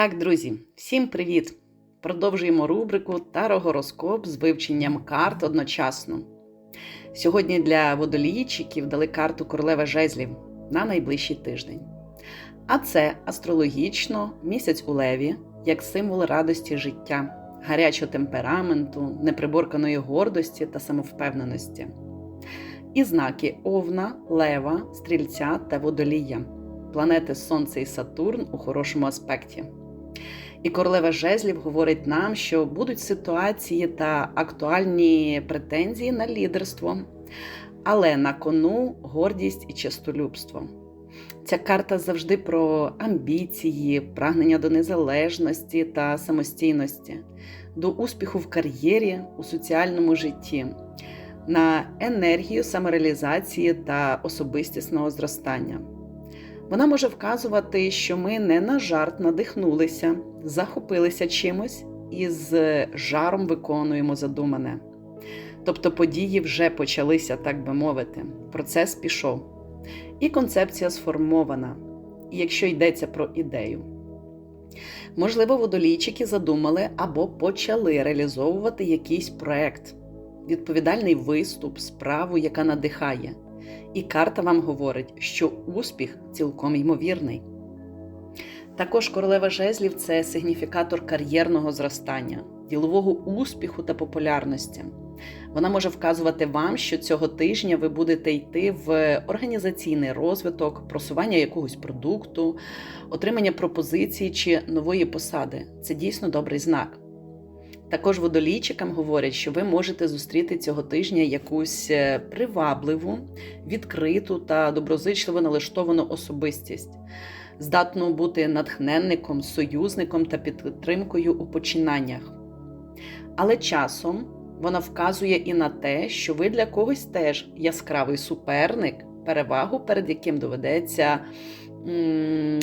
Так, друзі, всім привіт! Продовжуємо рубрику Тарогороскоп з вивченням карт одночасно. Сьогодні для водолійчиків дали карту королева жезлів на найближчий тиждень. А це астрологічно місяць у леві як символ радості життя, гарячого темпераменту, неприборканої гордості та самовпевненості. І знаки Овна, Лева, Стрільця та Водолія, планети Сонце і Сатурн у хорошому аспекті. І королева жезлів говорить нам, що будуть ситуації та актуальні претензії на лідерство, але на кону гордість і честолюбство. Ця карта завжди про амбіції, прагнення до незалежності та самостійності, до успіху в кар'єрі, у соціальному житті, на енергію самореалізації та особистісного зростання. Вона може вказувати, що ми не на жарт надихнулися, захопилися чимось і з жаром виконуємо задумане. Тобто події вже почалися, так би мовити, процес пішов. І концепція сформована, якщо йдеться про ідею. Можливо, водолійчики задумали або почали реалізовувати якийсь проект, відповідальний виступ, справу, яка надихає. І карта вам говорить, що успіх цілком ймовірний. Також королева жезлів це сигніфікатор кар'єрного зростання, ділового успіху та популярності. Вона може вказувати вам, що цього тижня ви будете йти в організаційний розвиток, просування якогось продукту, отримання пропозиції чи нової посади. Це дійсно добрий знак. Також водолійчикам говорять, що ви можете зустріти цього тижня якусь привабливу, відкриту та доброзичливо налаштовану особистість, здатну бути натхненником, союзником та підтримкою у починаннях. Але часом вона вказує і на те, що ви для когось теж яскравий суперник, перевагу, перед яким доведеться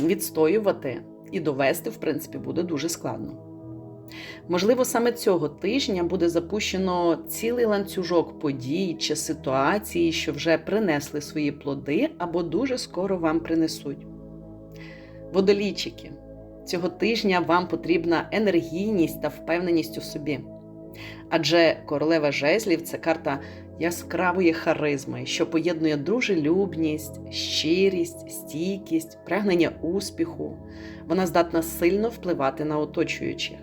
відстоювати і довести, в принципі, буде дуже складно. Можливо, саме цього тижня буде запущено цілий ланцюжок подій чи ситуацій, що вже принесли свої плоди або дуже скоро вам принесуть. Водолійчики, цього тижня вам потрібна енергійність та впевненість у собі. Адже королева жезлів це карта яскравої харизми, що поєднує дружелюбність, щирість, стійкість, прагнення успіху. Вона здатна сильно впливати на оточуючих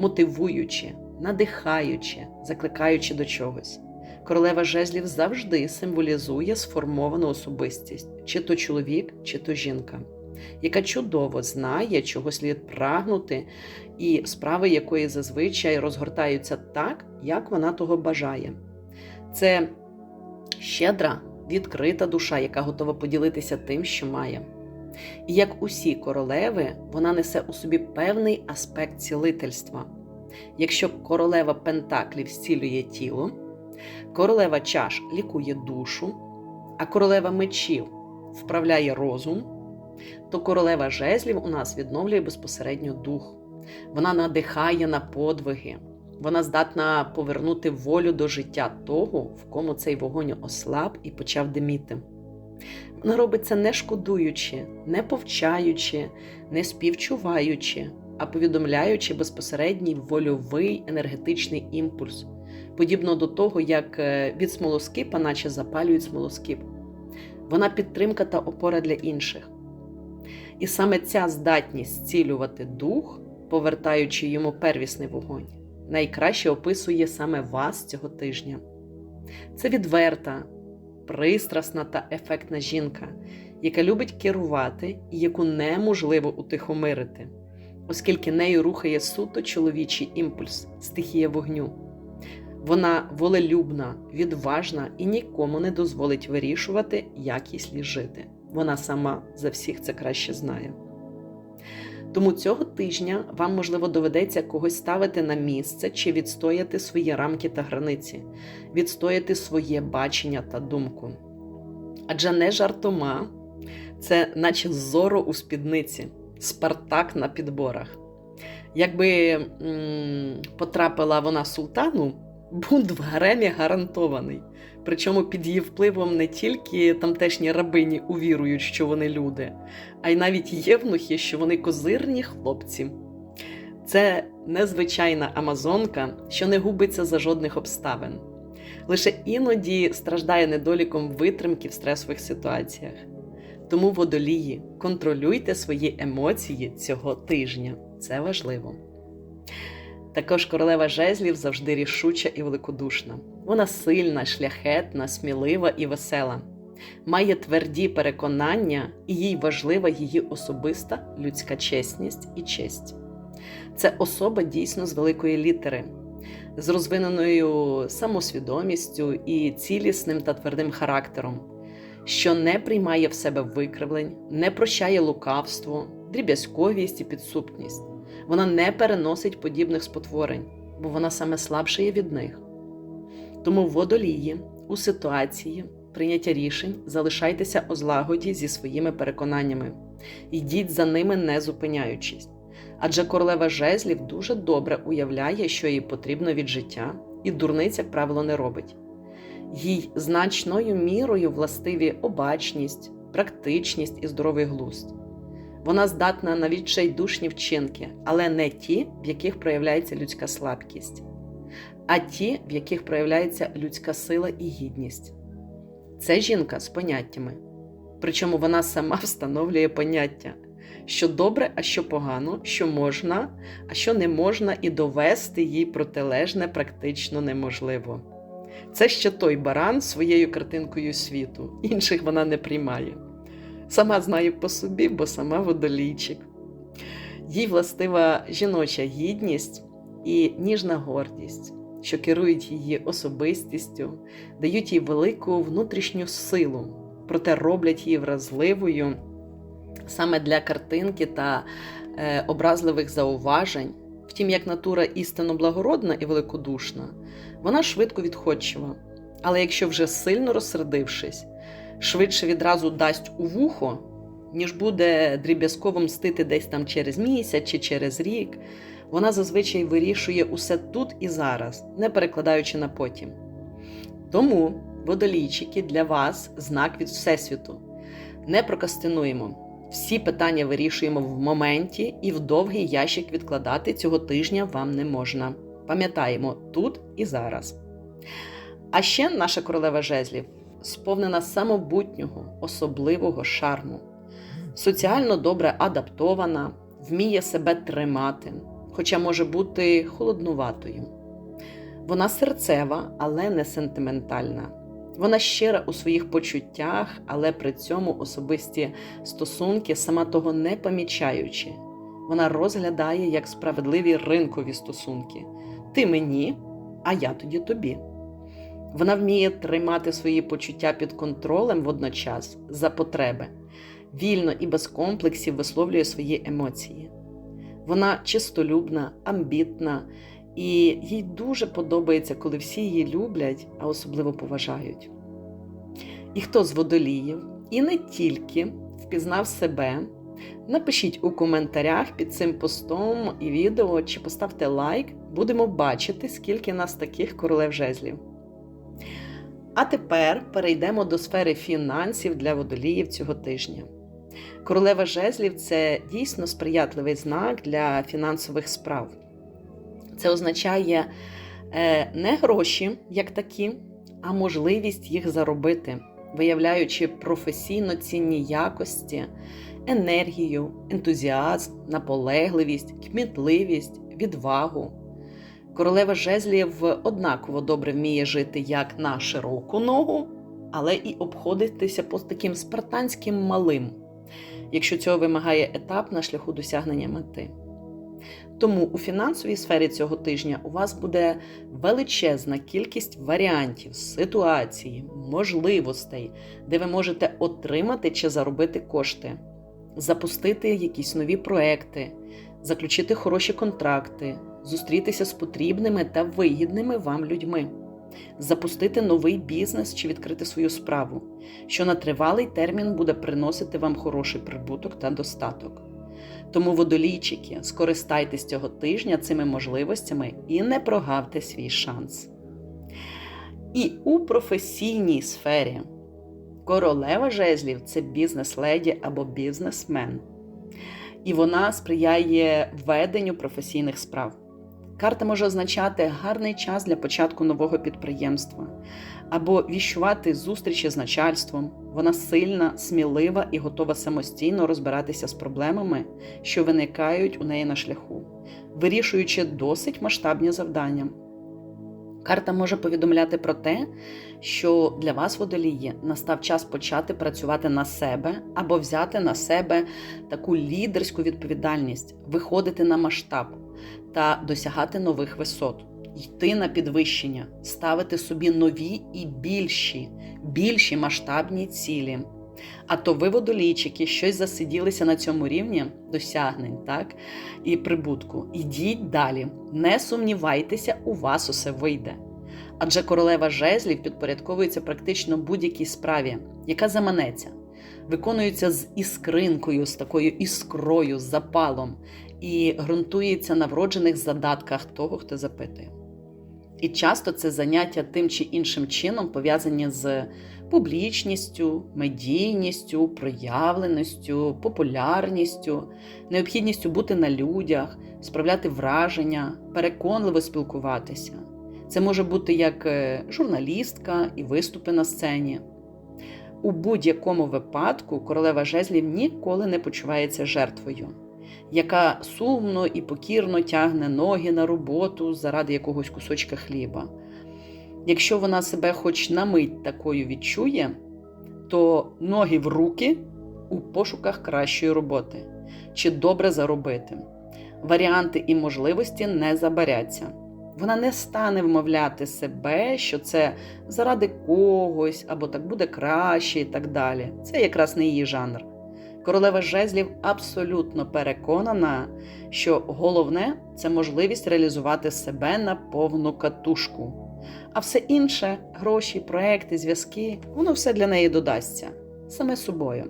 мотивуючи, надихаючи, закликаючи до чогось. Королева жезлів завжди символізує сформовану особистість, чи то чоловік, чи то жінка, яка чудово знає, чого слід прагнути, і справи якої зазвичай розгортаються так, як вона того бажає. Це щедра, відкрита душа, яка готова поділитися тим, що має. І як усі королеви, вона несе у собі певний аспект цілительства. Якщо королева Пентаклів зцілює тіло, королева чаш лікує душу, а королева мечів вправляє розум, то королева жезлів у нас відновлює безпосередньо дух. Вона надихає на подвиги, вона здатна повернути волю до життя того, в кому цей вогонь ослаб і почав диміти. Вона робить це не шкодуючи, не повчаючи, не співчуваючи, а повідомляючи безпосередній вольовий енергетичний імпульс, подібно до того, як е, від смолоскипа, наче запалюють смолоскип. Вона підтримка та опора для інших. І саме ця здатність зцілювати дух, повертаючи йому первісний вогонь, найкраще описує саме вас цього тижня. Це відверта, пристрасна та ефектна жінка, яка любить керувати і яку неможливо утихомирити, оскільки нею рухає суто чоловічий імпульс, стихія вогню. Вона волелюбна, відважна і нікому не дозволить вирішувати, як їй слід жити. Вона сама за всіх це краще знає. Тому цього тижня вам, можливо, доведеться когось ставити на місце чи відстояти свої рамки та границі, відстояти своє бачення та думку. Адже не жартома, це наче зоро у спідниці, спартак на підборах. Якби м потрапила вона султану, бунт в гаремі гарантований. Причому під її впливом не тільки тамтешні рабині увірують, що вони люди, а й навіть євнухи, що вони козирні хлопці. Це незвичайна амазонка, що не губиться за жодних обставин. Лише іноді страждає недоліком витримки в стресових ситуаціях. Тому водолії, контролюйте свої емоції цього тижня. Це важливо. Також королева жезлів завжди рішуча і великодушна. Вона сильна, шляхетна, смілива і весела, має тверді переконання, і їй важлива її особиста людська чесність і честь. Це особа дійсно з великої літери, з розвиненою самосвідомістю і цілісним та твердим характером, що не приймає в себе викривлень, не прощає лукавство, дріб'язковість і підсупність. Вона не переносить подібних спотворень, бо вона саме слабша є від них. Тому в водолії у ситуації прийняття рішень залишайтеся у злагоді зі своїми переконаннями, йдіть за ними, не зупиняючись. Адже королева жезлів дуже добре уявляє, що їй потрібно від життя, і дурниця, правило, не робить. Їй значною мірою властиві обачність, практичність і здоровий глузд. Вона здатна на відчайдушні вчинки, але не ті, в яких проявляється людська слабкість, а ті, в яких проявляється людська сила і гідність. Це жінка з поняттями. Причому вона сама встановлює поняття, що добре, а що погано, що можна, а що не можна, і довести їй протилежне практично неможливо. Це ще той баран своєю картинкою світу, інших вона не приймає. Сама знаю по собі, бо сама водолійчик. Їй властива жіноча гідність і ніжна гордість, що керують її особистістю, дають їй велику внутрішню силу, проте роблять її вразливою саме для картинки та е, образливих зауважень. Втім, як натура істинно благородна і великодушна, вона швидко відходчива. Але якщо вже сильно розсердившись, швидше відразу дасть у вухо, ніж буде дріб'язково мстити десь там через місяць чи через рік, вона зазвичай вирішує усе тут і зараз, не перекладаючи на потім. Тому, водолійчики, для вас знак від Всесвіту. Не прокастинуємо. Всі питання вирішуємо в моменті, і в довгий ящик відкладати цього тижня вам не можна. Пам'ятаємо тут і зараз. А ще наша королева жезлів сповнена самобутнього, особливого шарму, соціально добре адаптована, вміє себе тримати, хоча може бути холоднуватою. Вона серцева, але не сентиментальна. Вона щира у своїх почуттях, але при цьому особисті стосунки, сама того не помічаючи. Вона розглядає як справедливі ринкові стосунки. Ти мені, а я тоді тобі. Вона вміє тримати свої почуття під контролем водночас за потреби, вільно і без комплексів висловлює свої емоції. Вона чистолюбна, амбітна, і їй дуже подобається, коли всі її люблять, а особливо поважають. І хто з водоліїв, і не тільки впізнав себе, напишіть у коментарях під цим постом і відео чи поставте лайк, будемо бачити, скільки нас таких королев жезлів. А тепер перейдемо до сфери фінансів для водоліїв цього тижня. Королева жезлів це дійсно сприятливий знак для фінансових справ. Це означає е, не гроші як такі, а можливість їх заробити, виявляючи професійно цінні якості, енергію, ентузіазм, наполегливість, кмітливість, відвагу. Королева жезлів однаково добре вміє жити як на широку ногу, але і обходитися по таким спартанським малим, якщо цього вимагає етап на шляху досягнення мети. Тому у фінансовій сфері цього тижня у вас буде величезна кількість варіантів, ситуацій, можливостей, де ви можете отримати чи заробити кошти, запустити якісь нові проекти, заключити хороші контракти, зустрітися з потрібними та вигідними вам людьми, запустити новий бізнес чи відкрити свою справу, що на тривалий термін буде приносити вам хороший прибуток та достаток. Тому, водолійчики, скористайтесь цього тижня цими можливостями і не прогавте свій шанс. І у професійній сфері королева жезлів це бізнес-леді або бізнесмен. і вона сприяє веденню професійних справ. Карта може означати гарний час для початку нового підприємства або віщувати зустрічі з начальством. Вона сильна, смілива і готова самостійно розбиратися з проблемами, що виникають у неї на шляху, вирішуючи досить масштабні завдання. Карта може повідомляти про те, що для вас, водолії, настав час почати працювати на себе або взяти на себе таку лідерську відповідальність, виходити на масштаб та досягати нових висот, йти на підвищення, ставити собі нові і більші, більші масштабні цілі. А то ви, водолійчики, щось засиділися на цьому рівні досягнень, так? І прибутку. Ідіть далі, не сумнівайтеся, у вас усе вийде. Адже королева жезлів підпорядковується практично будь-якій справі, яка заманеться, виконується з іскринкою, з такою іскрою, з запалом, і ґрунтується на вроджених задатках того, хто запитує. І часто це заняття тим чи іншим чином пов'язані з публічністю, медійністю, проявленістю, популярністю, необхідністю бути на людях, справляти враження, переконливо спілкуватися. Це може бути як е, журналістка і виступи на сцені. У будь-якому випадку королева жезлів ніколи не почувається жертвою, яка сумно і покірно тягне ноги на роботу заради якогось кусочка хліба. Якщо вона себе хоч на мить такою відчує, то ноги в руки у пошуках кращої роботи чи добре заробити. Варіанти і можливості не забаряться. Вона не стане вмовляти себе, що це заради когось або так буде краще і так далі. Це якраз не її жанр. Королева жезлів абсолютно переконана, що головне це можливість реалізувати себе на повну катушку. А все інше гроші, проекти, зв'язки воно все для неї додасться саме собою.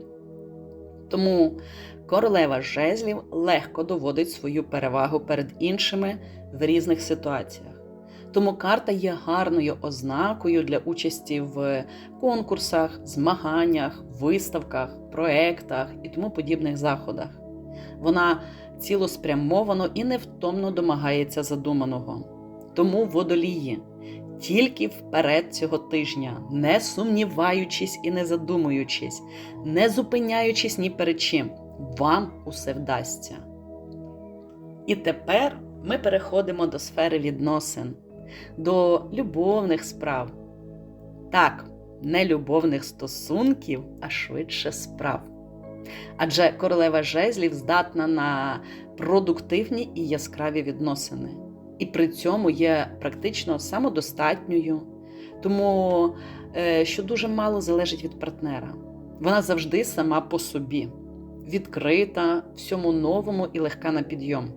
Тому королева жезлів легко доводить свою перевагу перед іншими в різних ситуаціях. Тому карта є гарною ознакою для участі в конкурсах, змаганнях, виставках, проектах і тому подібних заходах. Вона цілоспрямовано і невтомно домагається задуманого. Тому водолії тільки вперед цього тижня, не сумніваючись і не задумуючись, не зупиняючись ні перед чим, вам усе вдасться. І тепер ми переходимо до сфери відносин, до любовних справ. Так, не любовних стосунків, а швидше справ. Адже королева жезлів здатна на продуктивні і яскраві відносини і при цьому є практично самодостатньою, тому е, що дуже мало залежить від партнера. Вона завжди сама по собі, відкрита, всьому новому і легка на підйом.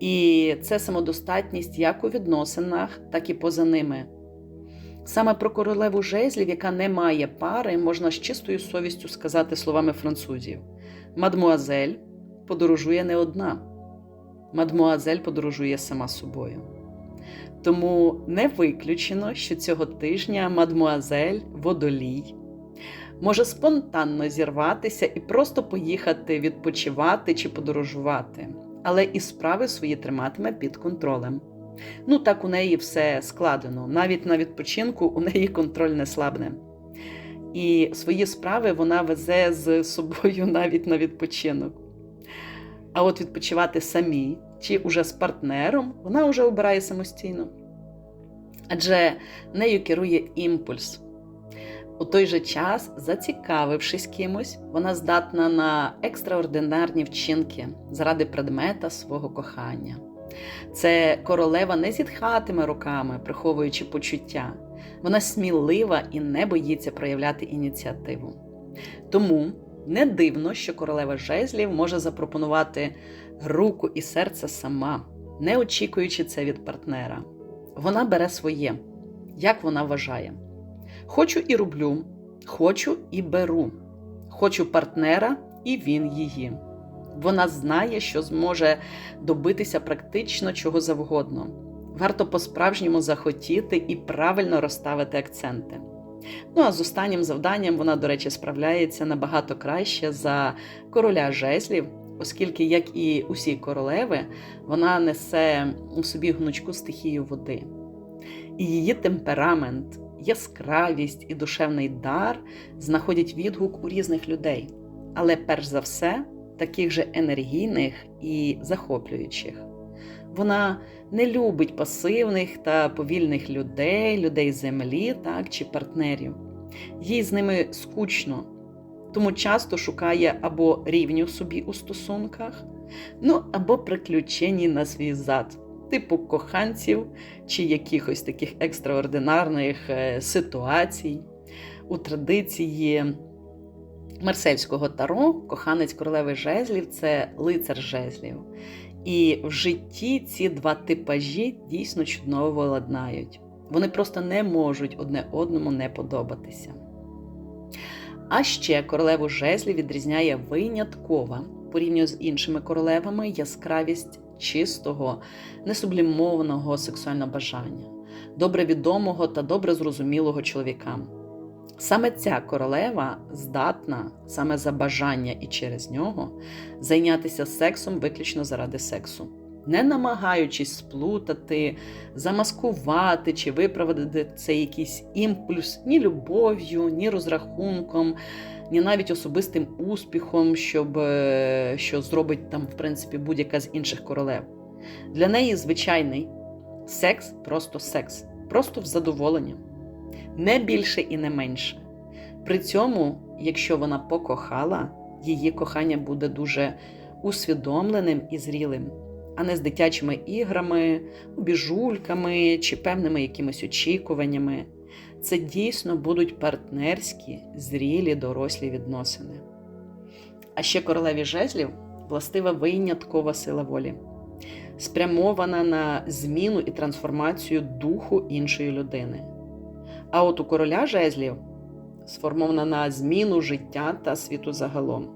І це самодостатність як у відносинах, так і поза ними. Саме про королеву жезлів, яка не має пари, можна з чистою совістю сказати словами французів: Мадмуазель подорожує не одна мадмуазель подорожує сама собою. Тому не виключено, що цього тижня мадмуазель водолій може спонтанно зірватися і просто поїхати відпочивати чи подорожувати, але і справи свої триматиме під контролем. Ну, так у неї все складено. Навіть на відпочинку у неї контроль не слабне. І свої справи вона везе з собою навіть на відпочинок. А от відпочивати самі чи уже з партнером, вона вже обирає самостійно. Адже нею керує імпульс. У той же час, зацікавившись кимось, вона здатна на екстраординарні вчинки заради предмета свого кохання. Це королева не зітхатиме руками, приховуючи почуття. Вона смілива і не боїться проявляти ініціативу. Тому не дивно, що королева жезлів може запропонувати руку і серце сама, не очікуючи це від партнера. Вона бере своє, як вона вважає. Хочу і роблю, хочу і беру, хочу партнера, і він її. Вона знає, що зможе добитися практично чого завгодно. Варто по-справжньому захотіти і правильно розставити акценти. Ну а з останнім завданням вона, до речі, справляється набагато краще за короля жезлів, оскільки, як і усі королеви, вона несе у собі гнучку стихію води. І її темперамент, яскравість і душевний дар знаходять відгук у різних людей, але перш за все, таких же енергійних і захоплюючих. Вона не любить пасивних та повільних людей, людей землі так, чи партнерів. Їй з ними скучно, тому часто шукає або рівню собі у стосунках, ну або приключені на свій зад, типу коханців чи якихось таких екстраординарних е, ситуацій. У традиції Марсельського таро коханець королеви жезлів це лицар жезлів. І в житті ці два типажі дійсно чудово ладнають. Вони просто не можуть одне одному не подобатися. А ще королеву жезлів відрізняє виняткова порівняно з іншими королевами яскравість чистого, несублімованого сексуального бажання, добре відомого та добре зрозумілого чоловікам. Саме ця королева здатна саме за бажання і через нього зайнятися сексом виключно заради сексу, не намагаючись сплутати, замаскувати чи виправдати цей якийсь імпульс ні любов'ю, ні розрахунком, ні навіть особистим успіхом, щоб, е, що зробить там, в принципі, будь-яка з інших королев. Для неї звичайний секс просто секс, просто в задоволення не більше і не менше. При цьому, якщо вона покохала, її кохання буде дуже усвідомленим і зрілим, а не з дитячими іграми, обіжульками чи певними якимись очікуваннями. Це дійсно будуть партнерські, зрілі, дорослі відносини. А ще королеві жезлів властива виняткова сила волі, спрямована на зміну і трансформацію духу іншої людини. А от у короля жезлів сформована на зміну життя та світу загалом.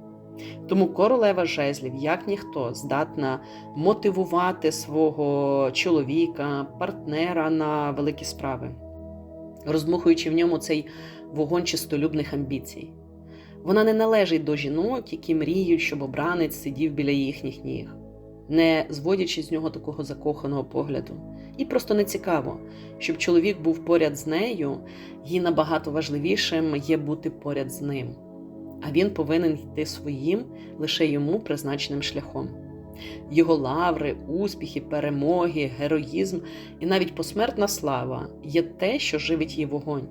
Тому королева жезлів, як ніхто, здатна мотивувати свого чоловіка, партнера на великі справи, роздмухуючи в ньому цей вогонь чистолюбних амбіцій. Вона не належить до жінок, які мріють, щоб обранець сидів біля їхніх ніг, не зводячи з нього такого закоханого погляду. І просто не цікаво, щоб чоловік був поряд з нею, їй набагато важливішим є бути поряд з ним. А він повинен йти своїм лише йому призначеним шляхом. Його лаври, успіхи, перемоги, героїзм і навіть посмертна слава є те, що живить її вогонь.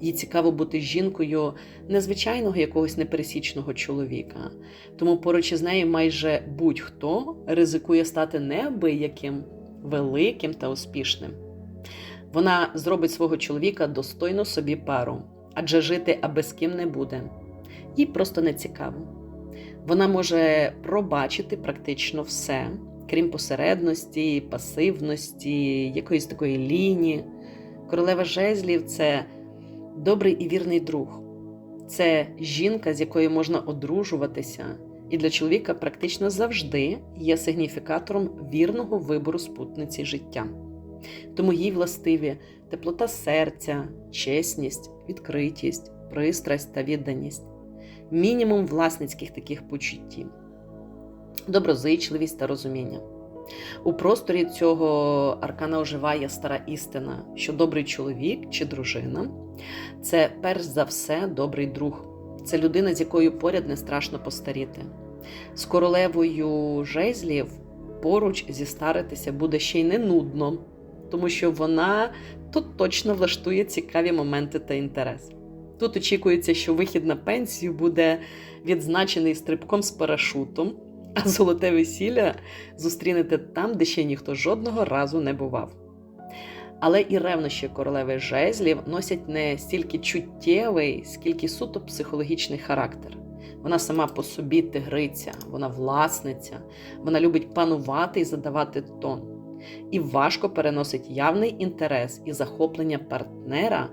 Їй цікаво бути жінкою незвичайного якогось непересічного чоловіка. Тому поруч із нею майже будь-хто ризикує стати неабияким великим та успішним. Вона зробить свого чоловіка достойно собі пару, адже жити аби з ким не буде. Їй просто не цікаво. Вона може пробачити практично все, крім посередності, пасивності, якоїсь такої лінії. Королева жезлів це добрий і вірний друг, це жінка, з якою можна одружуватися, і для чоловіка практично завжди є сигніфікатором вірного вибору спутниці життя. Тому їй властиві теплота серця, чесність, відкритість, пристрасть та відданість, мінімум власницьких таких почуттів, доброзичливість та розуміння. У просторі цього аркана оживає стара істина, що добрий чоловік чи дружина це перш за все добрий друг. Це людина, з якою поряд не страшно постаріти. З королевою жезлів поруч зістаритися буде ще й не нудно, тому що вона тут точно влаштує цікаві моменти та інтерес. Тут очікується, що вихід на пенсію буде відзначений стрибком з парашутом, а золоте весілля зустрінете там, де ще ніхто жодного разу не бував. Але і ревнощі королеви жезлів носять не стільки чуттєвий, скільки суто психологічний характер. Вона сама по собі тигриця, вона власниця, вона любить панувати і задавати тон. І важко переносить явний інтерес і захоплення партнера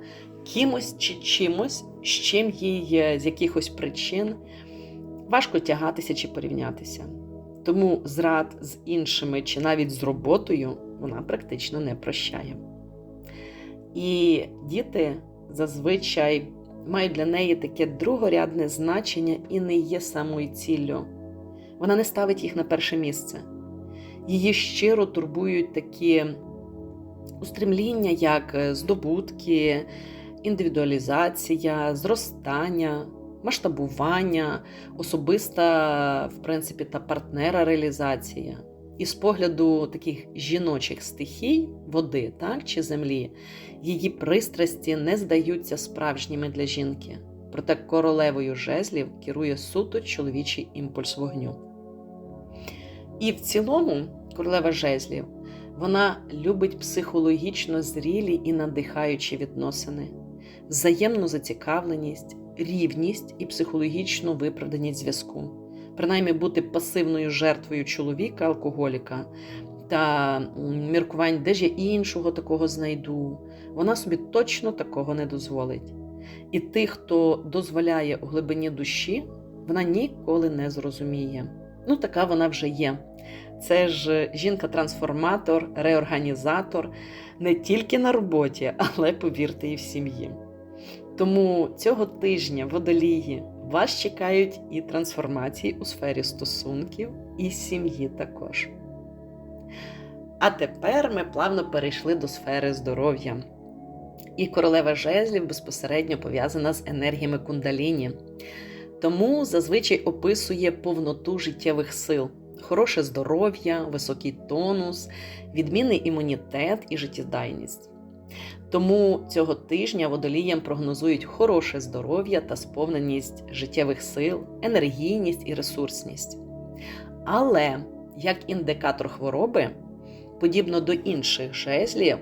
кимось чи чимось, з чим їй з якихось причин важко тягатися чи порівнятися. Тому зрад з іншими чи навіть з роботою вона практично не прощає. І діти зазвичай мають для неї таке другорядне значення і не є самою ціллю. Вона не ставить їх на перше місце. Її щиро турбують такі устремління, як е, здобутки, індивідуалізація, зростання, масштабування, особиста, в принципі, та партнера реалізація. І з погляду таких жіночих стихій, води так, чи землі, її пристрасті не здаються справжніми для жінки. Проте королевою жезлів керує суто чоловічий імпульс вогню. І в цілому, королева жезлів, вона любить психологічно зрілі і надихаючі відносини, взаємну зацікавленість, рівність і психологічну виправданість зв'язку. Принаймні бути пасивною жертвою чоловіка, алкоголіка та міркувань, де ж я іншого такого знайду, вона собі точно такого не дозволить. І тих, хто дозволяє у глибині душі, вона ніколи не зрозуміє. Ну, така вона вже є. Це ж жінка-трансформатор, реорганізатор не тільки на роботі, але повірте, і в сім'ї. Тому цього тижня водолії вас чекають і трансформації у сфері стосунків, і сім'ї також. А тепер ми плавно перейшли до сфери здоров'я. І королева жезлів безпосередньо пов'язана з енергіями кундаліні. Тому зазвичай описує повноту життєвих сил, хороше здоров'я, високий тонус, відмінний імунітет і життєдайність. Тому цього тижня водоліям прогнозують хороше здоров'я та сповненість життєвих сил, енергійність і ресурсність. Але як індикатор хвороби, подібно до інших жезлів,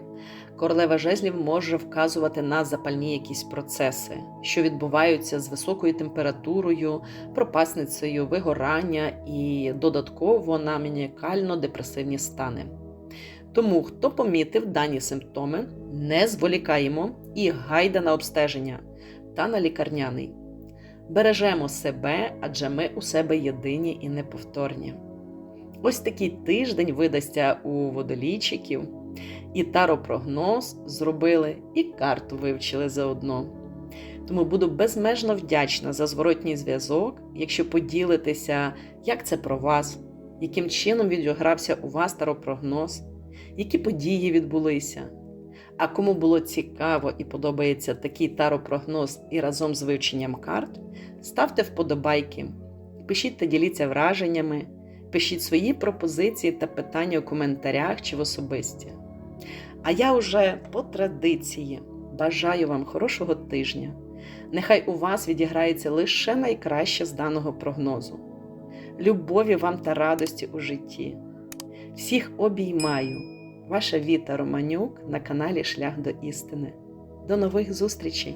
королева жезлів може вказувати на запальні якісь процеси, що відбуваються з високою температурою, пропасницею, вигорання і додатково на маніакально-депресивні стани. Тому, хто помітив дані симптоми, не зволікаємо і гайда на обстеження та на лікарняний. Бережемо себе, адже ми у себе єдині і неповторні. Ось такий тиждень видасться у водолійчиків, і таропрогноз зробили, і карту вивчили заодно. Тому буду безмежно вдячна за зворотній зв'язок, якщо поділитеся, як це про вас, яким чином відігрався у вас таропрогноз, які події відбулися. А кому було цікаво і подобається такий таропрогноз і разом з вивченням карт, ставте вподобайки, пишіть та діліться враженнями, пишіть свої пропозиції та питання у коментарях чи в особисті. А я вже по традиції бажаю вам хорошого тижня. Нехай у вас відіграється лише найкраще з даного прогнозу. Любові вам та радості у житті. Всіх обіймаю, ваша Віта Романюк на каналі Шлях до істини. До нових зустрічей!